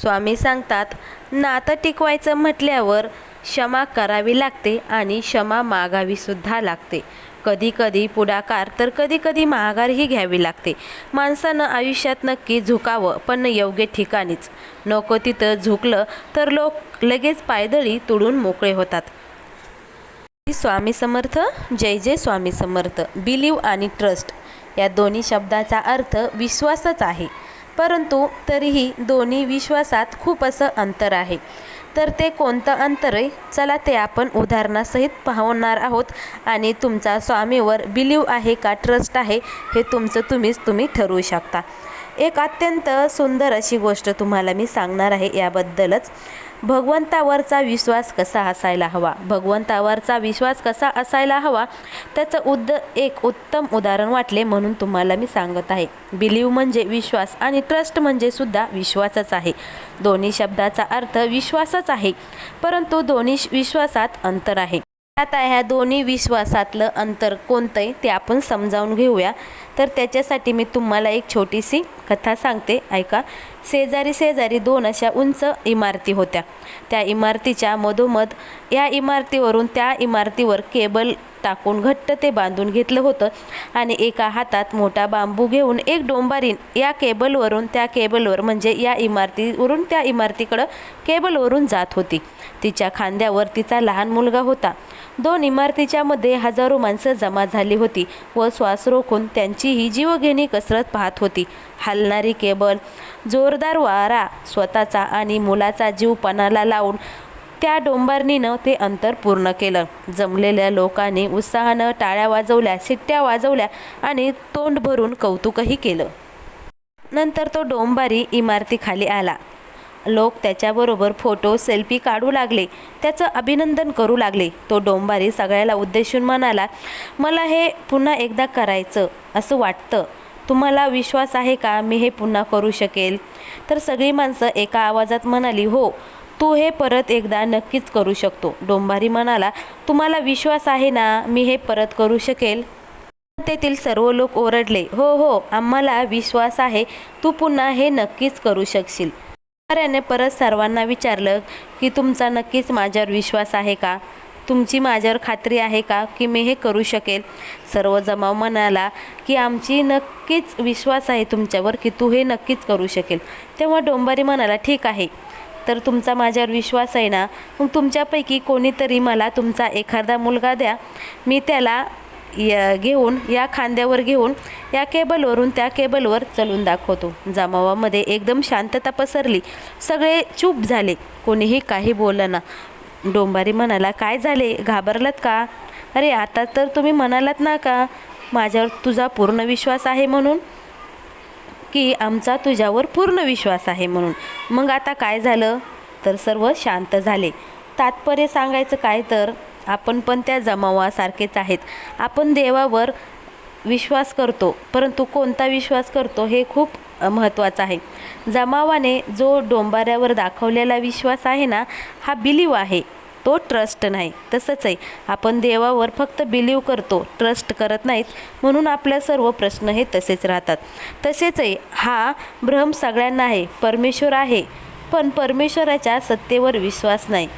स्वामी सांगतात नातं टिकवायचं म्हटल्यावर क्षमा करावी लागते आणि क्षमा मागावीसुद्धा लागते. कधी कधी पुढाकार तर कधी कधी माघारही घ्यावी लागते. माणसानं आयुष्यात नक्की झुकावं पण योग्य ठिकाणीच. नको तिथं झुकलं तर लोक लगेच पायदळी तुडून मोकळे होतात. स्वामी समर्थ जय जय स्वामी समर्थ. बिलीव आणि ट्रस्ट. या दोन्ही शब्दाचा अर्थ विश्वासच आहे. परंतु तरीही दोन्ही विश्वासात खूप असं अंतर आहे. तर ते कोणतं अंतर आहे? चला ते आपण उदाहरणासहित पाहणार आहोत. आणि तुमचा स्वामीवर बिलीव आहे का? ट्रस्ट आहे? हे तुमचं तुम्हीच तुम्ही ठरवू शकता. एक अत्यंत सुंदर अशी गोष्ट तुम्हाला मी सांगणार आहे याबद्दलच. भगवंतावरचा विश्वास कसा असायला हवा? भगवंतावरचा विश्वास कसा असायला हवा? त्याचं उद्द एक उत्तम उदाहरण वाटले म्हणून तुम्हाला मी सांगत आहे. बिलीव म्हणजे विश्वास आणि ट्रस्ट म्हणजे सुद्धा विश्वासच आहे. दोन्ही शब्दाचा अर्थ विश्वासच आहे. परंतु दोन्ही विश्वासात अंतर आहे. आता ह्या दोन्ही विश्वासातलं अंतर कोणतं आहे ते आपण समजावून घेऊया. तर त्याच्यासाठी मी तुम्हाला एक छोटीशी कथा सांगते ऐका. शेजारी शेजारी दोन अशा उंच इमारती होत्या. त्या इमारतीच्या मधोमध या इमारतीवरून त्या इमारतीवर केबल टाकून घट्ट ते बांधून घेतलं होतं. आणि एका हातात मोठा बांबू घेऊन एक डोंबारीन या केबलवरून त्या केबलवर म्हणजे या इमारतीवरून त्या इमारतीकडं केबलवरून जात होती. तिच्या खांद्यावर तिचा लहान मुलगा होता. दोन इमारतीच्या मध्ये हजारो माणसं जमा झाली होती व श्वास रोखून त्यांची ही जीवघेणी कसरत पाहत होती. हलणारी केबल जोरदार वारा स्वतःचा आणि मुलाचा जीव पणाला लावून त्या डोंबरनीनं ते अंतर पूर्ण केलं. जमलेल्या लोकांनी उत्साहानं टाळ्या वाजवल्या शिट्ट्या वाजवल्या आणि तोंड भरून कौतुकही केलं. नंतर तो डोंबारी इमारतीखाली आला. लोक त्याच्याबरोबर फोटो सेल्फी काढू लागले. त्याचं अभिनंदन करू लागले. तो डोंबारी सगळ्याला उद्देशून म्हणाला मला हे पुन्हा एकदा करायचं असं वाटतं. तुम्हाला विश्वास आहे का मी हे पुन्हा करू शकेल? तर सगळी माणसं एका आवाजात म्हणाली हो तू हे परत एकदा नक्कीच करू शकतो. डोंबारी म्हणाला तुम्हाला विश्वास आहे ना मी हे परत करू शकेल? तेथील सर्व लोक ओरडले हो हो आम्हाला विश्वास आहे तू पुन्हा हे नक्कीच करू शकशील. याने परत सर्वांना विचारलं की तुमचा नक्कीच माझ्यावर विश्वास आहे का? तुमची माझ्यावर खात्री आहे का की मी हे करू शकेल? सर्व जमाव म्हणाला की आमची नक्कीच विश्वास आहे तुमच्यावर की तू हे नक्कीच करू शकेल. तेव्हा डोंबारी म्हणाला ठीक आहे. तर तुमचा माझ्यावर विश्वास आहे ना मग तुमच्यापैकी कोणीतरी मला तुमचा एखादा मुलगा द्या. मी त्याला या घेऊन या खांद्यावर घेऊन या केबलवरून त्या केबलवर चलून दाखवतो. जमावामध्ये एकदम शांतता पसरली. सगळे चूप झाले. कोणीही काही बोललं ना. डोंबारी म्हणाला काय झाले? घाबरलात का? अरे आता तर तुम्ही म्हणालात ना का? माझ्यावर तुझा पूर्ण विश्वास आहे म्हणून. की आमचा तुझ्यावर पूर्ण विश्वास आहे म्हणून. मग आता काय झालं? तर सर्व शांत झाले. तात्पर्य सांगायचं काय तर आपण पण त्या जमावासारखेच आहेत. आपण देवावर विश्वास करतो परंतु कोणता विश्वास करतो हे खूप महत्त्वाचं आहे. जमावाने जो डोंबाऱ्यावर दाखवलेला विश्वास आहे ना हा बिलीव आहे. तो ट्रस्ट नाही. तसंच आहे. आपण देवावर फक्त बिलीव करतो ट्रस्ट करत नाहीत म्हणून आपल्या सर्व प्रश्न हे तसेच राहतात. तसेच आहे हा भ्रम सगळ्यांना आहे. परमेश्वर आहे. पण परमेश्वराच्या सत्तेवर विश्वास नाही.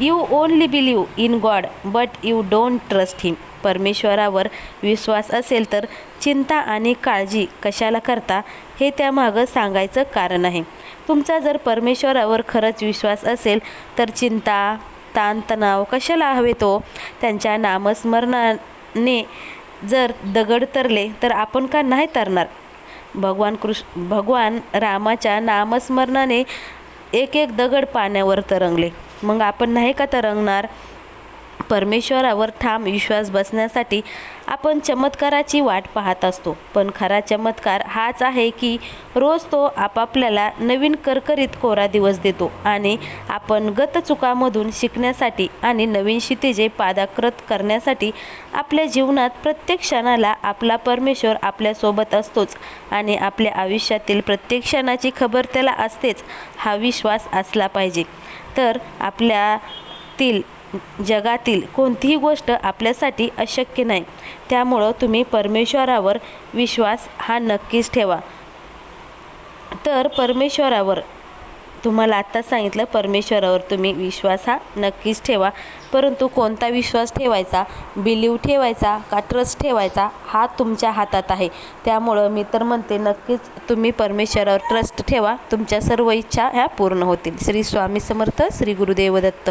You only believe in God but you don't trust him परमेश्वरावर विश्वास असेल तर चिंता आणि काळजी कशाला करता हे त्यामागं सांगायचं कारण आहे. तुमचा जर परमेश्वरावर खरंच विश्वास असेल तर चिंता ताणतणाव कशाला हवे तो? त्यांच्या नामस्मरणाने जर दगड तरले तर आपण का नाही तरणार? भगवान कृष्ण भगवान रामाच्या नामस्मरणाने एक एक दगड पाण्यावर तरंगले. मग आपण नाही का तरंगणार? परमेश्वरावर ठाम विश्वास बसण्यासाठी आपण चमत्काराची वाट पाहत असतो. पण खरा चमत्कार हाच आहे की रोज तो आपापल्याला नवीन करकरीत कोरा दिवस देतो आणि आपण गतचुकामधून शिकण्यासाठी आणि नवीन क्षितिजे पादाकृत करण्यासाठी आपल्या जीवनात प्रत्येक क्षणाला आपला परमेश्वर आपल्यासोबत असतोच आणि आपल्या आयुष्यातील प्रत्येक क्षणाची खबर त्याला असतेच हा विश्वास असला पाहिजे. तर आपल्यातील जगातील कोणतीही गोष्ट आपल्यासाठी अशक्य नाही. त्यामुळं तुम्ही परमेश्वरावर विश्वास हा नक्कीच ठेवा. तर परमेश्वरावर तुम्हाला आत्ता सांगितलं परमेश्वरावर तुम्ही विश्वास हा नक्कीच ठेवा. परंतु कोणता विश्वास ठेवायचा? बिलीव ठेवायचा का ट्रस्ट ठेवायचा? हा तुमच्या हातात आहे. त्यामुळं मी तर म्हणते नक्कीच तुम्ही परमेश्वरावर ट्रस्ट ठेवा. तुमच्या सर्व इच्छा ह्या पूर्ण होतील. श्री स्वामी समर्थ श्री गुरुदेव दत्त.